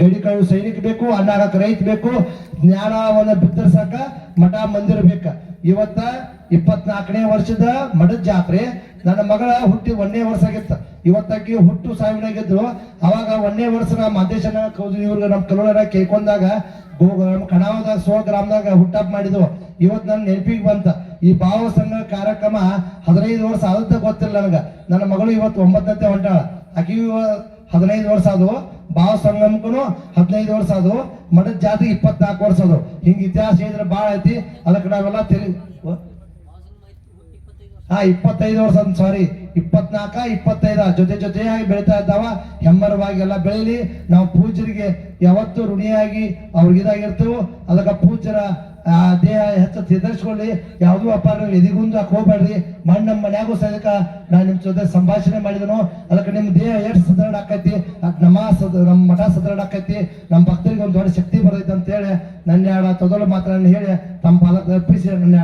ಗಡಿ ಕಾಳು ಸೈನಿಕ ಬೇಕು ಅನ್ನಾಗಕ್ಕೆ ರೈತ ಬೇಕು ಜ್ಞಾನವನ್ನು ಬಿತ್ತರ್ಸಕ ಮಠ ಮಂದಿರ ಬೇಕ. ಇವತ್ತ ಇಪ್ಪತ್ನಾಲ್ಕನೇ ವರ್ಷದ ಮಠದ ಜಾತ್ರೆ, ನನ್ನ ಮಗಳ ಹುಟ್ಟಿ ಒಂದನೇ ವರ್ಷ ಆಗಿತ್ತು. ಇವತ್ತಕ್ಕೆ ಹುಟ್ಟು ಸಾವಿನಾಗಿದ್ರು ಅವಾಗ ಒಂದನೇ ವರ್ಷ ನಮ್ಮ ಮಾದೇಶನ ಕೌದು ಇವ್ರಿಗೆ ನಮ್ಮ ಕಲೋಳರ ಕೇಳ್ಕೊಂಡಾಗ ನಮ್ಮ ಕಣಾವದಾಗ ಸೋ ಗ್ರಾಮದಾಗ ಹುಟ್ಟಪ್ ಮಾಡಿದ್ವು. ಇವತ್ತು ನನ್ನ ನೆನಪಿಗೆ ಬಂತ. ಈ ಭಾವ ಸಂಘ ಕಾರ್ಯಕ್ರಮ ಹದಿನೈದು ವರ್ಷ ಆದಂತ ಗೊತ್ತಿಲ್ಲ ನನಗೆ. ನನ್ನ ಮಗಳು ಇವತ್ತು ಒಂಬತ್ತಂತೆ ಹೊಂಟಾಳ. ಆಕಿ ಹದಿನೈದು ವರ್ಷ ಅದು ಭಾವ ಸಂಗಮಕ್ಕೂ ಹದಿನೈದು ವರ್ಷ ಅದು ಮಠದ ಜಾತಿ ಇಪ್ಪತ್ನಾಲ್ಕು ವರ್ಷ ಅದು ಹಿಂಗ ಇತಿಹಾಸ ಹೇಳಿದ್ರೆ ಭಾಳ ಐತಿ. ಅದಕ್ಕೆ ನಾವೆಲ್ಲ ತಿಳಿ ಹಾ ಇಪ್ಪತ್ತೈದು ವರ್ಷ ಅಂತ ಸಾರಿ ಇಪ್ಪತ್ನಾಲ್ಕ, ಇಪ್ಪತ್ತೈದ. ಜೊತೆ ಜೊತೆಯಾಗಿ ಬೆಳೀತಾ ಇದ್ದಾವ. ಹೆಮ್ಮರವಾಗಿ ಎಲ್ಲ ಬೆಳೀಲಿ. ನಾವು ಪೂಜರಿಗೆ ಯಾವತ್ತೂ ಋಣಿಯಾಗಿ ಅವ್ರಿಗೆ ಇದಾಗಿರ್ತೇವೆ ಅದಕ್ಕೆ ಪೂಜರ ಆ, ದೇಹ ಹೆಚ್ಚು ತಿದರ್ಸ್ಕೊಳ್ಳಿ ಯಾವುದೂ ಅಪಾರ ಎದಿಗುಂದು ಹೋಗ್ಬೇಡ್ರಿ. ಮಣ್ಣು ನಮ್ಮ ಮನ್ಯಾಗೂ ಸದಕ ನಾನು ನಿಮ್ಮ ಜೊತೆ ಸಂಭಾಷಣೆ ಮಾಡಿದನು. ಅದಕ್ಕೆ ನಿಮ್ಮ ದೇಹ ಎಷ್ಟು ಸದೃಢ ಆಕೈತಿ. ಅದ್ ನಮ್ಮ ಸದ ನಮ್ಮ ಮಠ ಸದೃಢ ಆಕೈತಿ. ನಮ್ಮ ಭಕ್ತರಿಗೆ ಒಂದು ದೊಡ್ಡ ಶಕ್ತಿ ಬರ್ತೈತಿ ಅಂತ ಹೇಳಿ ನನ್ನ ಎರಡು ತೊದಲು ಮಾತನ್ನು ಹೇಳಿ ತಮ್ಮ ಪಾಲಕ ಅರ್ಪಿಸಿ ನನ್ನ